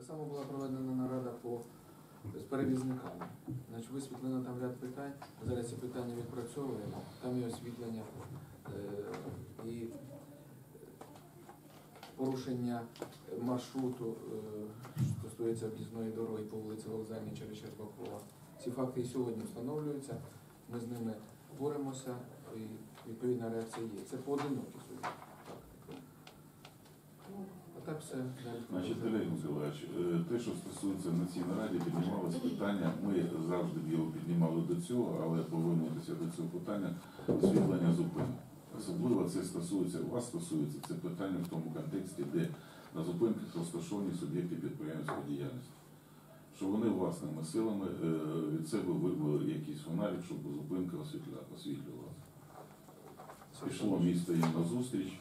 Так само була проведена нарада по з перевізниками. Значить, висвітлено там ряд питань. Зараз ці питання відпрацьовуємо. Там є освітлення е, і порушення маршруту, е, що стосується об'їзної дороги по вулиці Вокзальній через Щербакова. Ці факти і сьогодні встановлюються. Ми з ними боремося і відповідна реакція є. Це поодинокі сьогодні. факти. А так все. Значить, Олег Миколаївич, е, те, що стосується на цій нараді, піднімалось питання. Ми завжди його піднімали до цього, але повернутися до цього питання освітлення зупинок. Особливо це стосується вас, стосується це питання в тому контексті, де на зупинках розташовані суб'єкти підприємницької діяльності. Що вони власними силами е, від себе вибили якийсь фонарик, щоб зупинка освітлювалася. Пішло місто їм на зустріч,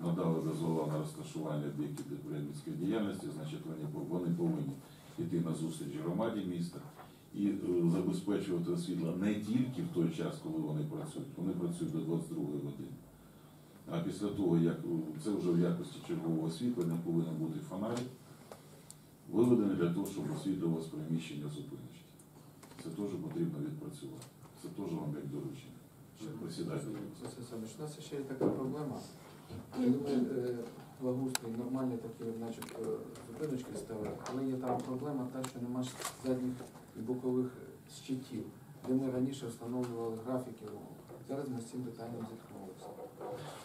надали дозвола на розташування об'єктів підприємницької діяльності, значить вони, повинні йти на зустріч громаді міста і е, забезпечувати освітлення не тільки в той час, коли вони працюють, вони працюють до 22 години. А після того, як е, це вже в якості чергового освітлення повинен бути фонарик, виведений для того, щоб освітлювалося приміщення зупиночки. Це теж потрібно відпрацювати. Це теж вам як доручення. Присідайте. Василь Олександрович, у нас ще є така проблема. Ми е, нормальні такі, е, зупиночки ставили, але є там проблема та, що нема задніх і бокових щитів, де ми раніше встановлювали графіки. Зараз ми з цим питанням зіткнулися.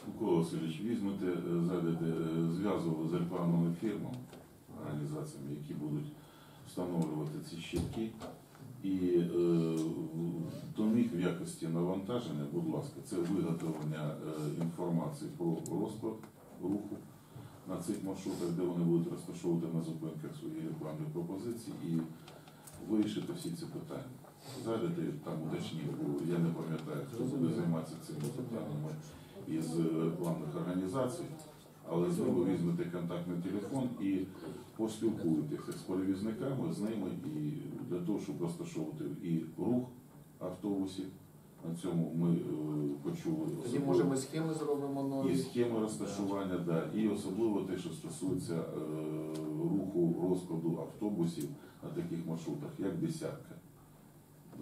Микола Васильович, візьмете, е, зайдете, е, з рекламними фірмами, організаціями, які будуть встановлювати ці щитки. І е, до них в якості навантаження, будь ласка, це виготовлення е, інформації про розклад руху на цих маршрутах, де вони будуть розташовувати на зупинках свої рекламні пропозиції і вирішити всі ці питання. Зайдете там уточніть, бо я не пам'ятаю, хто буде займатися цими питаннями із рекламних організацій, але з ними візьмете контактний телефон і поспілкуєтеся з перевізниками, з ними, і для того, щоб розташовувати і рух автобусів. На цьому ми е, почули Тоді, може, ми схеми зробимо і схеми розташування, да, і особливо те, що стосується е, руху розкладу автобусів на таких маршрутах, як десятка.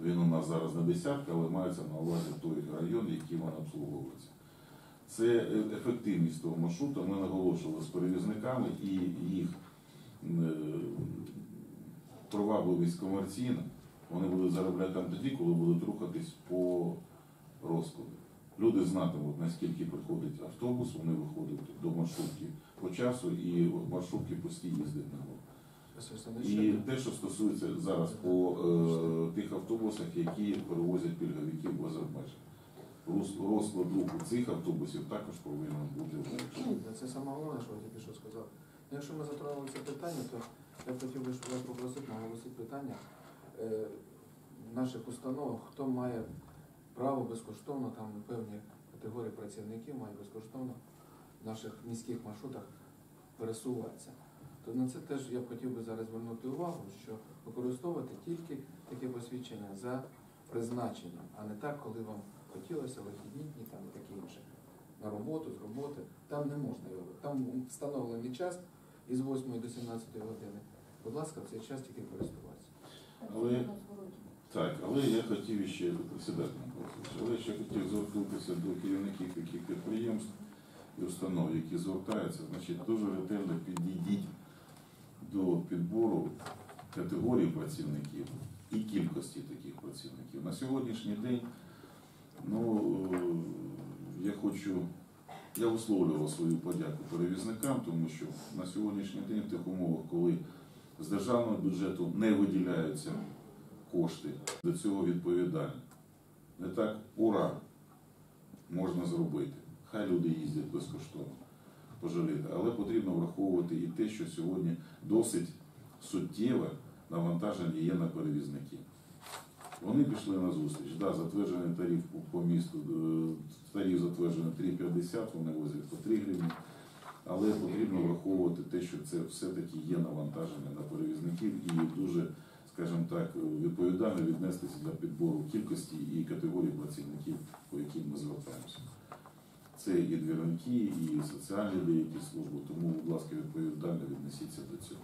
Він у нас зараз не десятка, але мається на увазі той район, який він обслуговується. Це ефективність того маршруту. Ми наголошували з перевізниками і їх е, привабливість комерційна. Вони будуть заробляти там тоді, коли будуть рухатись по розкладу. Люди знатимуть, наскільки приходить автобус, вони виходять до маршрутки по часу і маршрутки пусті їздять на Олександрович, І те, що стосується зараз по е, тих автобусах, які перевозять пільговиків без обмежень. Роз- Розклад руху цих автобусів також повинен бути вирішений. Це саме головне, що я тільки що сказав. Ну, Якщо ми затронули це питання, то я хотів би вас попросити наголосити питання е, наших установах, хто має право безкоштовно, там певні категорії працівників мають безкоштовно в наших міських маршрутах пересуватися. То на це теж я б хотів би зараз звернути увагу, що використовувати тільки таке посвідчення за призначенням, а не так, коли вам хотілося вихідні дні там і таке інше. На роботу, з роботи. Там не можна його. Там встановлений час із 8 до 17 години. Будь ласка, в цей час тільки користуватися. Але- Так, але я хотів ще присідати, але я ще хотів звернутися до керівників таких підприємств і установ, які звертаються, значить, дуже ретельно підійдіть до підбору категорій працівників і кількості таких працівників. На сьогоднішній день, хочу, я висловлював свою подяку перевізникам, тому що на сьогоднішній день в тих умовах, коли з державного бюджету не виділяються кошти, до цього відповідальні. Не так ура можна зробити. Хай люди їздять безкоштовно, пожаліти. Але потрібно враховувати і те, що сьогодні досить суттєве навантаження є на перевізників. Вони пішли на зустріч. Да, затверджений тариф по, місту, е, тариф затверджений 3,50, вони возять по 3 гривні. Але потрібно враховувати те, що це все-таки є навантаження на перевізників і дуже, скажімо так, відповідально віднестися до підбору кількості і категорії працівників, по яким ми звертаємося. Це і двірники, і соціальні деякі служби, тому, будь ласка, відповідально віднесіться до цього.